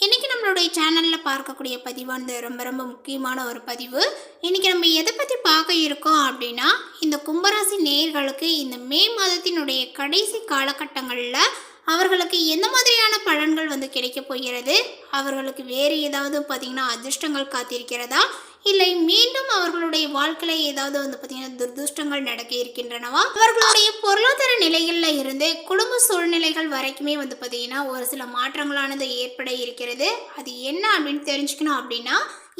இன்றைக்கி நம்மளுடைய சேனலில் பார்க்கக்கூடிய பதிவானது ரொம்ப ரொம்ப முக்கியமான ஒரு பதிவு. இன்றைக்கி நம்ம எதை பற்றி பார்க்க இருக்கோம் அப்படின்னா இந்த கும்பராசி நேயர்களுக்கு இந்த மே மாதத்தினுடைய கடைசி காலகட்டங்களில் அவர்களுக்கு எந்த மாதிரியான பலன்கள் வந்து கிடைக்க போகிறது? அவர்களுக்கு வேறு ஏதாவது பார்த்திங்கன்னா அதிர்ஷ்டங்கள் காத்திருக்கிறதா? இல்லை மீண்டும் அவர்களுடைய வாழ்க்கையில் ஏதாவது வந்து பார்த்திங்கன்னா துர்துஷ்டங்கள் நடக்க இருக்கின்றனவா? அவர்களுடைய பொருளாதார நிலைகளில் இருந்து குடும்ப சூழ்நிலைகள் வரைக்குமே வந்து பார்த்திங்கன்னா ஒரு சில மாற்றங்களானது ஏற்பட இருக்கிறது. அது என்ன அப்படின்னு தெரிஞ்சுக்கணும் அப்படின்னா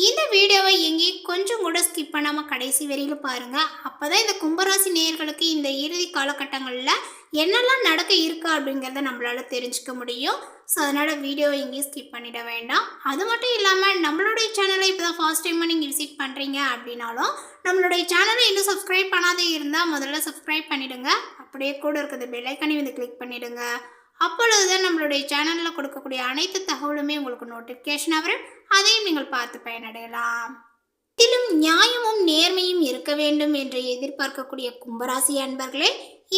இந்த வீடியோவை எங்கேயும் கொஞ்சம் கூட ஸ்கிப் பண்ணாமல் கடைசி வரையில் பாருங்கள் அப்போ தான் இந்த கும்பராசி நேயர்களுக்கு இந்த இறுதி காலகட்டங்களில் என்னெல்லாம் நடக்க இருக்கா அப்படிங்கிறத நம்மளால் தெரிஞ்சுக்க முடியும். ஸோ அதனால் வீடியோ எங்கேயும் ஸ்கிப் பண்ணிட வேண்டாம். அது மட்டும் இல்லாமல் நம்மளுடைய சேனலை இப்போ தான் ஃபர்ஸ்ட் டைமாக நீங்கள் விசிட் பண்ணுறீங்க அப்படின்னாலும் நம்மளுடைய சேனலை இன்னும் சப்ஸ்கிரைப் பண்ணாதே இருந்தால் முதல்ல சப்ஸ்கிரைப் பண்ணிவிடுங்க அப்படியே கூட இருக்கிறது பெல்லைக்கனி வந்து கிளிக் பண்ணிவிடுங்க அப்பொழுது தான் நம்மளுடைய சேனலில் கொடுக்கக்கூடிய அனைத்து தகவலுமே உங்களுக்கு நோட்டிஃபிகேஷன் வரும். அதையும் நீங்கள் பார்த்து பயனடையலாம். இதிலும் நியாயமும் நேர்மையும் இருக்க வேண்டும் என்று எதிர்பார்க்கக்கூடிய கும்பராசி அன்பர்களே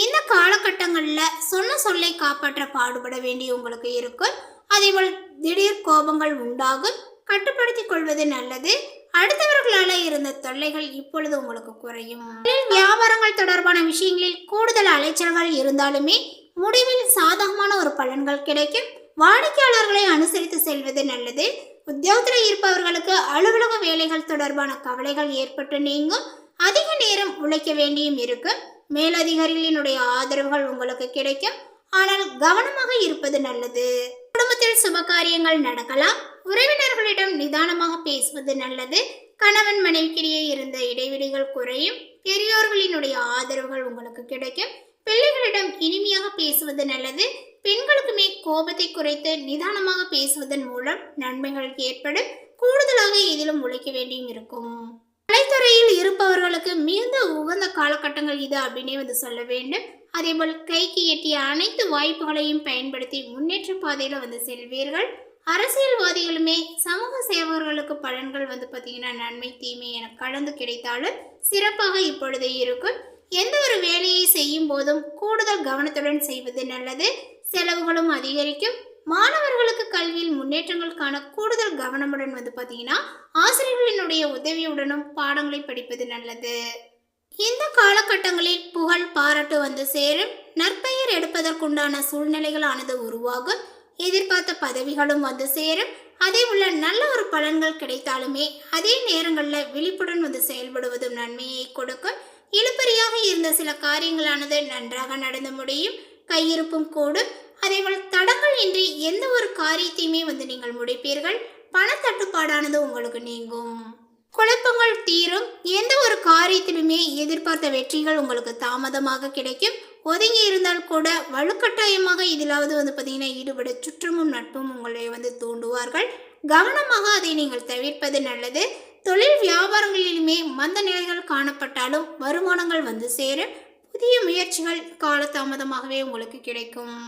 இந்த காலகட்டங்களில் சொன்ன சொல்லை காப்பாற்ற பாடுபட வேண்டி உங்களுக்கு இருக்கும் அதேபோல் திடீர் கோபங்கள் உண்டாகும். கட்டுப்படுத்திக் கொள்வது நல்லது. அடுத்தவர்களால் இருந்த தொல்லைகள் இப்பொழுது உங்களுக்கு குறையும். வியாபாரங்கள் தொடர்பான விஷயங்களில் கூடுதல் அலைச்சல்கள் இருந்தாலுமே முடிவில் சாதகமான ஒரு பலன்கள் கிடைக்கும். வாடிக்கையாளர்களை அனுசரித்து செல்வது நல்லது. உத்தியோகத்தில் இருப்பவர்களுக்கு அலுவலக வேலைகள் தொடர்பான கவலைகள் ஏற்பட்டு நீங்கும். அதிக நேரம் உழைக்க வேண்டியும் இருக்கும் மேலதிகாரிகளினுடைய ஆதரவுகள் உங்களுக்கு கிடைக்கும். ஆனால் கவனமாக இருப்பது நல்லது. குடும்பத்தில் சுப காரியங்கள் நடக்கலாம். உறவினர்களிடம் நிதானமாக பேசுவது நல்லது. கணவன் மனைவிக்கிடையே இருந்த இடைவெளிகள் குறையும். பெரியோர்களினுடைய ஆதரவுகள் உங்களுக்கு கிடைக்கும். பிள்ளைகளிடம் இனிமையாக பேசுவது நல்லது. பெண்களுக்குமே கோபத்தை குறைத்து நிதானமாக பேசுவதன் மூலம் நன்மைகள் ஏற்படும். கூடுதலாக இதிலும் உழைக்க வேண்டியும் இருக்கும். கலைத்துறையில் இருப்பவர்களுக்கு மிகுந்த உகந்த காலகட்டங்கள் இது அப்படின்னே வந்து சொல்ல வேண்டும். அதேபோல் கைக்கு எட்டிய அனைத்து வாய்ப்புகளையும் பயன்படுத்தி முன்னேற்ற பாதையில் வந்து செல்வீர்கள். அரசியல்வாதிகளுமே சமூக சேவகர்களுக்கு பலன்கள் வந்து பார்த்தீங்கன்னா நன்மை தீமை என கலந்து கிடைத்தாலும் சிறப்பாக இப்பொழுது இருக்கும். எந்த ஒரு வேலையை செய்யும் போதும் கூடுதல் கவனத்துடன் செய்வது நல்லது. செலவுகளும் அதிகரிக்கும். மாணவர்களுக்கு கல்வியில் முன்னேற்றங்களுக்கான கூடுதல் கவனமுடன் வந்து பார்த்தீங்கன்னா ஆசிரியர்களினுடைய உதவியுடனும் பாடங்களை படிப்பது நல்லது. இந்த காலகட்டங்களில் புகழ் பாராட்டு வந்து சேரும். நற்பெயர் எடுப்பதற்குண்டான சூழ்நிலைகளானது உருவாகும். எதிர்பார்த்த பதவிகளும் வந்து சேரும். அதே உள்ள நல்ல ஒரு பலன்கள் கிடைத்தாலுமே அதே நேரங்களில் விழிப்புடன் வந்து செயல்படுவதும் நன்மையை கொடுக்கும். இழுப்பறியாக இருந்த சில காரியங்களானது நன்றாக நடந்து முடியும். கையிருப்பும் கூடும். அதேபோல் தடங்கள் இன்றி எந்த ஒரு காரியத்தையுமே வந்து நீங்கள் முடிப்பீர்கள். பணத்தட்டுப்பாடானது உங்களுக்கு நீங்கும். குழப்பங்கள் தீரும். எந்த ஒரு காரியத்திலுமே எதிர்பார்த்த வெற்றிகள் உங்களுக்கு தாமதமாக கிடைக்கும். ஒதுங்கி இருந்தால் கூட வலுக்கட்டாயமாக இதிலாவது வந்து பார்த்தீங்கன்னா ஈடுபட சுற்றமும் நட்பும் உங்களை வந்து தூண்டுவார்கள். கவனமாக அதை நீங்கள் தவிர்ப்பது நல்லது. தொழில் வியாபாரங்களிலுமே மந்த நிலைகள் காணப்பட்டாலும் வருமானங்கள் வந்து சேரும். புதிய முயற்சிகள் காலதாமதமாகவே உங்களுக்கு கிடைக்கும்.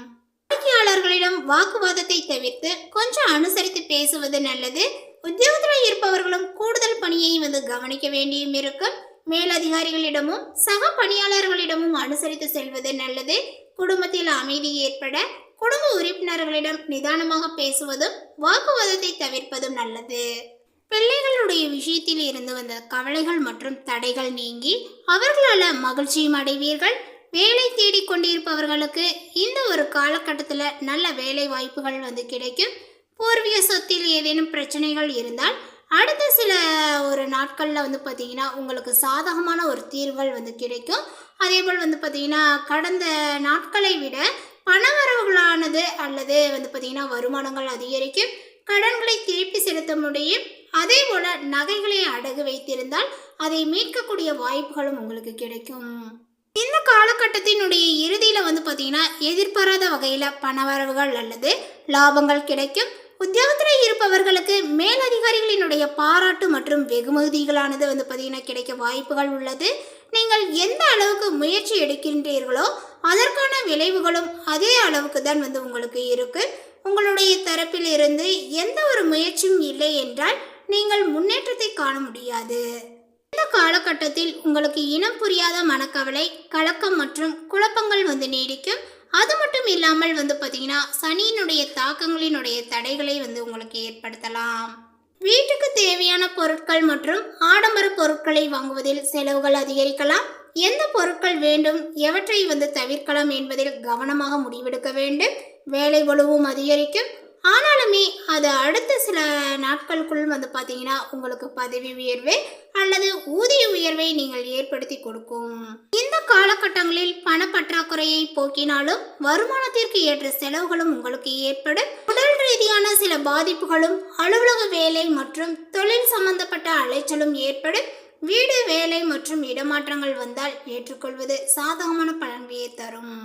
பணியாளர்களிடம் வாக்குவாதத்தை தவிர்த்து கொஞ்சம் அனுசரித்து பேசுவது நல்லது. உத்தியோகத்தில் இருப்பவர்களும் கூடுதல் பணியை வந்து கவனிக்க வேண்டியும் இருக்கும். மேலதிகாரிகளிடமும் சக பணியாளர்களிடமும் அனுசரித்து செல்வது நல்லது. குடும்பத்தில் அமைதி ஏற்பட குடும்ப உறுப்பினர்களிடம் நிதானமாக பேசுவதும் வாக்குவாதத்தை தவிர்ப்பதும் நல்லது. பிள்ளைகளுடைய விஷயத்தில் இருந்து வந்த கவலைகள் மற்றும் தடைகள் நீங்கி அவர்களால் மகிழ்ச்சியும் அடைவீர்கள். வேலை தேடிக் கொண்டிருப்பவர்களுக்கு இந்த ஒரு காலகட்டத்தில் நல்ல வேலை வாய்ப்புகள் வந்து கிடைக்கும். பூர்வீக சொத்தில் ஏதேனும் பிரச்சனைகள் இருந்தால் அடுத்த சில ஒரு நாட்களில் வந்து பார்த்திங்கன்னா உங்களுக்கு சாதகமான ஒரு தீர்வுகள் வந்து கிடைக்கும். அதேபோல் வந்து பார்த்திங்கன்னா கடந்த நாட்களை விட பணவரவுகளானது அல்லது வந்து பார்த்திங்கன்னா வருமானங்கள் அதிகரிக்கும். கடன்களை திருப்பி செலுத்த முடியும். அதே போல் நகைகளை அடகு வைத்திருந்தால் அதை மீட்கக்கூடிய வாய்ப்புகளும் உங்களுக்கு கிடைக்கும். காலகட்டத்தினுடைய இறுதியில் வந்து பார்த்தீங்கன்னா எதிர்பாராத வகையில் பணவரவுகள் அல்லது லாபங்கள் கிடைக்கும். உத்தியோகத்தில் இருப்பவர்களுக்கு மேலதிகாரிகளினுடைய பாராட்டு மற்றும் வெகுமதிகளானது வந்து பார்த்திங்கன்னா கிடைக்க வாய்ப்புகள் உள்ளது. நீங்கள் எந்த அளவுக்கு முயற்சி எடுக்கின்றீர்களோ அதற்கான விளைவுகளும் அதே அளவுக்கு தான் வந்து உங்களுக்கு இருக்குது உங்களுடைய தரப்பில் இருந்து எந்த ஒரு முயற்சியும் இல்லை என்றால் நீங்கள் முன்னேற்றத்தை காண முடியாது. இந்த காலகட்டத்தில் உங்களுக்கு இனம் புரியாத மனக்கவலை கலக்கம் மற்றும் குழப்பங்கள் வந்து நீடிக்கும். அது மட்டும் இல்லாமல் வந்து பார்த்தீங்கன்னா சனியினுடைய தாக்கங்களினுடைய தடைகளை வந்து உங்களுக்கு ஏற்படுத்தலாம். வீட்டுக்கு தேவையான பொருட்கள் மற்றும் ஆடம்பர பொருட்களை வாங்குவதில் செலவுகள் அதிகரிக்கலாம். எந்த பொருட்கள் வேண்டும் எவற்றை வந்து தவிர்க்கலாம் என்பதில் கவனமாக முடிவெடுக்க வேண்டும். வேலை வலுவும் அதிகரிக்கும். ஆனாலுமே அது அடுத்த சில நாட்களுக்குள் வந்து பார்த்தீங்கன்னா உங்களுக்கு பதவி உயர்வு அல்லது ஊதிய உயர்வை நீங்கள் ஏற்படுத்தி கொடுக்கும். இந்த காலகட்டங்களில் பணப்பற்றாக்குறையை போக்கினாலும் வருமானத்திற்கு ஏற்ற செலவுகளும் உங்களுக்கு ஏற்படும். உடல் ரீதியான சில பாதிப்புகளும் அலுவலக வேலை மற்றும் தொழில் சம்பந்தப்பட்ட அலைச்சலும் ஏற்படும். வீடு வேலை மற்றும் இடமாற்றங்கள் வந்தால் ஏற்றுக்கொள்வது சாதகமான பலன்களை தரும்.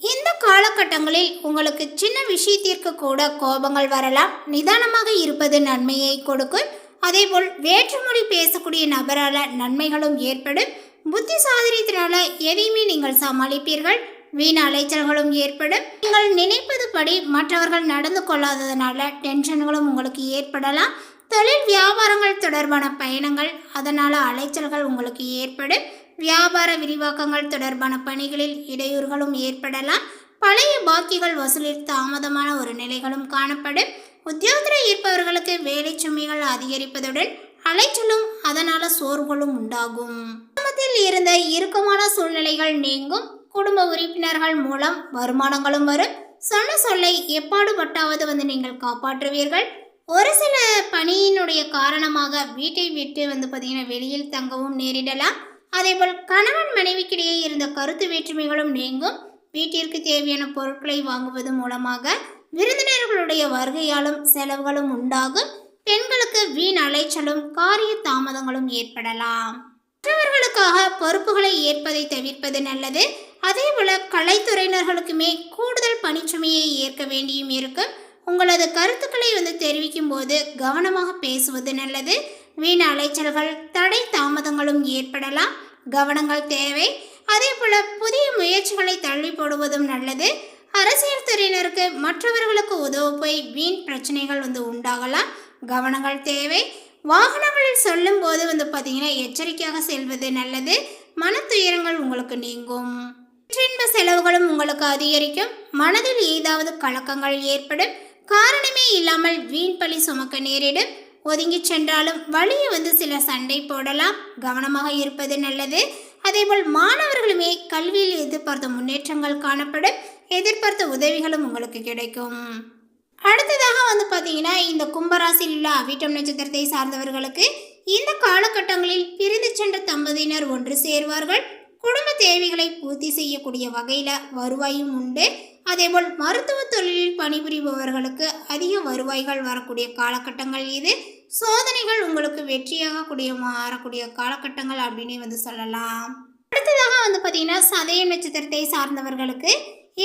இந்த காலகட்டங்களில் உங்களுக்கு சின்ன விஷயத்திற்கு கூட கோபங்கள் வரலாம் நிதானமாக இருப்பது நன்மையை கொடுக்கும். அதேபோல் வேற்றுமொழி பேசக்கூடிய நபரால் நன்மைகளும் ஏற்படும். புத்தி சாதனத்தினால எதையுமே நீங்கள் சமாளிப்பீர்கள். வீண் அலைச்சல்களும் ஏற்படும். நீங்கள் நினைப்பது படி மற்றவர்கள் நடந்து கொள்ளாததுனால டென்ஷன்களும் உங்களுக்கு ஏற்படலாம். தொழில் வியாபாரங்கள் தொடர்பான பயணங்கள் அதனால் அலைச்சல்கள் உங்களுக்கு ஏற்படும். வியாபார விரிவாக்கங்கள் தொடர்பான பணிகளில் இடையூறுகளும் ஏற்படலாம். பழைய பாக்கிகள் வசூலில் தாமதமான ஒரு நிலைகளும் காணப்படும். உத்தியோகத்தில் இருப்பவர்களுக்கு வேலை சுமைகள் அதிகரிப்பதுடன் அலைச்சலும் அதனால சோர்வுகளும் உண்டாகும். குடும்பத்தில் இருந்த இறுக்கமான சூழ்நிலைகள் நீங்கும். குடும்ப உறுப்பினர்கள் மூலம் வருமானங்களும் வரும். சொன்ன சொல்லை எப்பாடுபட்டாவது வந்து நீங்கள் காப்பாற்றுவீர்கள். ஒரு சில பணியினுடைய காரணமாக வீட்டை விட்டு வந்து பார்த்தீங்கன்னா வெளியில் தங்கவும் நேரிடலாம். அதேபோல் கணவன் மனைவிக்கிடையே இருந்த கருத்து வேற்றுமைகளும் நீங்கும். வீட்டிற்கு தேவையான பொருட்களை வாங்குவது மூலமாக விருந்தினர்களுடைய வருகையாலும் செலவுகளும் உண்டாகும். பெண்களுக்கு வீண் அலைச்சலும் காரிய தாமதங்களும் ஏற்படலாம். மற்றவர்களுக்காக பொறுப்புகளை ஏற்பதை தவிர்ப்பது நல்லது. அதேபோல கலைத்துறையினர்களுக்குமே கூடுதல் பணிச்சுமையை ஏற்க வேண்டியும் இருக்கும். உங்களது கருத்துக்களை வந்து தெரிவிக்கும் போது கவனமாக பேசுவது நல்லது. வீண் அலைச்சல்கள் தடை தாமதங்களும் ஏற்படலாம். கவனங்கள் தேவை. அதே போல புதிய முயற்சிகளை தள்ளி போடுவதும் நல்லது. அரசியல் துறையினருக்கு மற்றவர்களுக்கு உதவ போய் வீண் பிரச்சனைகள் வந்து உண்டாகலாம். கவனங்கள் தேவை. வாகனங்களில் சொல்லும் போது வந்து பார்த்தீங்கன்னா எச்சரிக்கையாக செல்வது நல்லது. மன துயரங்கள் உங்களுக்கு நீங்கும். சிற்றின்ப செலவுகளும் உங்களுக்கு அதிகரிக்கும். மனதில் ஏதாவது கலக்கங்கள் ஏற்படும். காரணமே இல்லாமல் வீண் பழி சுமக்க நேரிடும். ஒதுங்கி சென்றாலும் வழியை வந்து சில சண்டை போடலாம். கவனமாக இருப்பது நல்லது. அதேபோல் மாணவர்களுமே கல்வியில் எதிர்பார்த்த முன்னேற்றங்கள் காணப்படும். எதிர்பார்த்த உதவிகளும் உங்களுக்கு கிடைக்கும். அடுத்ததாக வந்து பார்த்தீங்கன்னா இந்த கும்பராசியில் உள்ள அவிட்டம் நட்சத்திரத்தை சார்ந்தவர்களுக்கு இந்த காலகட்டங்களில் பிரிந்து சென்ற தம்பதியினர் ஒன்று சேர்வார்கள். குடும்ப தேவைகளை பூர்த்தி செய்யக்கூடிய வகையில் வருவாயும் உண்டு. அதேபோல் மருத்துவ தொழிலில் பணிபுரிபவர்களுக்கு அதிக வருவாய்கள் வரக்கூடிய காலகட்டங்கள் இது. சோதனைகள் உங்களுக்கு வெற்றியாக கூடிய மாறக்கூடிய காலகட்டங்கள் அப்படின்னு வந்து சொல்லலாம். அடுத்ததாக வந்து பார்த்தீங்கன்னா சதய நட்சத்திரத்தை சார்ந்தவர்களுக்கு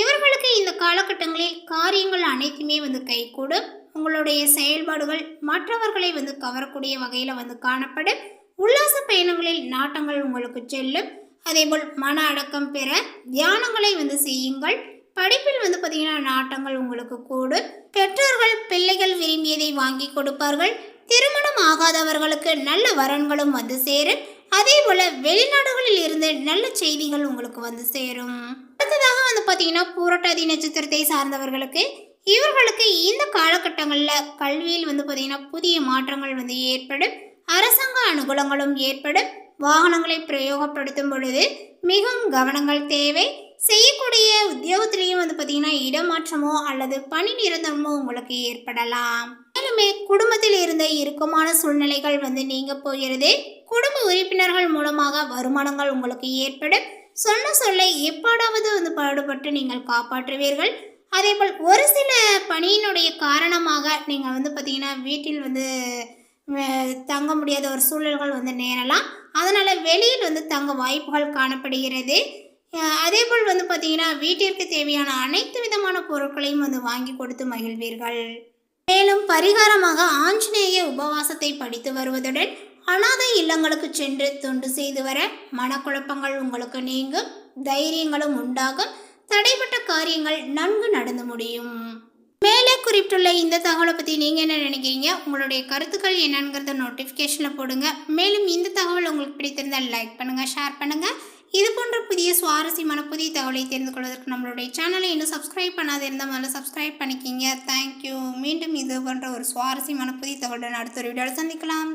இவர்களுக்கு இந்த காலகட்டங்களில் காரியங்கள் அனைத்துமே வந்து கைகூடும். உங்களுடைய செயல்பாடுகள் மற்றவர்களை வந்து கவரக்கூடிய வகையில் வந்து காணப்படும். உல்லாச பயணங்களில் நாட்டங்கள் உங்களுக்கு செல்லும். அதேபோல் மன அடக்கம் பெற தியானங்களை வந்து செய்யுங்கள். படிப்பில் வந்து பார்த்தீங்கன்னா நாட்டங்கள் உங்களுக்கு கூடும். பெற்றோர்கள் பிள்ளைகள் விரும்பியதை வாங்கி கொடுப்பார்கள். திருமணம் ஆகாதவர்களுக்கு நல்ல வரன்களும் வந்து சேரும். அதே போல வெளிநாடுகளில் இருந்து நல்ல செய்திகள் உங்களுக்கு வந்து சேரும். அடுத்ததாக வந்து பார்த்தீங்கன்னா பூரட்டாதி நட்சத்திரத்தை சார்ந்தவர்களுக்கு இவர்களுக்கு இந்த காலகட்டங்களில் கல்வியில் வந்து பார்த்தீங்கன்னா புதிய மாற்றங்கள் வந்து ஏற்படும். அரசாங்க அனுகூலங்களும் ஏற்படும். வாகனங்களை பிரயோகப்படுத்தும் பொழுது மிகவும் கவனங்கள் தேவை. செய்யக்கூடிய உத்தியோகத்திலையும் வந்து பார்த்தீங்கன்னா இடமாற்றமோ அல்லது பணி நிரந்தரமோ உங்களுக்கு ஏற்படலாம். மேலுமே குடும்பத்தில் இருந்த இறுக்கமான சூழ்நிலைகள் வந்து நீங்க போகிறது. குடும்ப உறுப்பினர்கள் மூலமாக வருமானங்கள் உங்களுக்கு ஏற்படும் சொன்ன சொல்லை எப்பாடாவது வந்து பாடுபட்டு நீங்கள் காப்பாற்றுவீர்கள். அதே போல் ஒரு சில பணியினுடைய காரணமாக நீங்கள் வந்து பார்த்தீங்கன்னா வீட்டில் வந்து தங்க முடியாத ஒரு சூழல்கள் வந்து நேரலாம். அதனால் வெளியில் வந்து தங்க வாய்ப்புகள் காணப்படுகிறது. அதேபோல் வந்து பார்த்தீங்கன்னா வீட்டிற்கு தேவையான அனைத்து விதமான பொருட்களையும் வந்து வாங்கி கொடுத்து மகிழ்வீர்கள். மேலும் பரிகாரமாக ஆஞ்சநேய உபவாசத்தை படித்து வருவதுடன் அனாதை இல்லங்களுக்கு சென்று தொண்டு செய்து வர மனக்குழப்பங்கள் உங்களுக்கு நீங்கும் தைரியங்களும் உண்டாகும் தடைப்பட்ட காரியங்கள் நன்கு நடந்து முடியும். மேலே குறிப்பிட்டுள்ள இந்த தகவலை பற்றி நீங்கள் என்ன நினைக்கிறீங்க? உங்களுடைய கருத்துக்கள் என்னங்கிறத நோட்டிஃபிகேஷனில் போடுங்க. மேலும் இந்த தகவல் உங்களுக்கு பிடித்திருந்தால் லைக் பண்ணுங்கள் ஷேர் பண்ணுங்கள் இது போன்ற புதிய சுவாரஸ்யமான புதிய தகவலை தெரிந்து கொள்வதற்கு நம்மளுடைய சேனலை இன்னும் சப்ஸ்கிரைப் பண்ணாத இருந்தால் முதல்ல சப்ஸ்கிரைப் பண்ணிக்கிங்க. தேங்க்யூ மீண்டும் இது போன்ற ஒரு சுவாரஸ்யமான புதிய தகவலுடன் அடுத்த ஒரு வீடியோவில் சந்திக்கலாம்.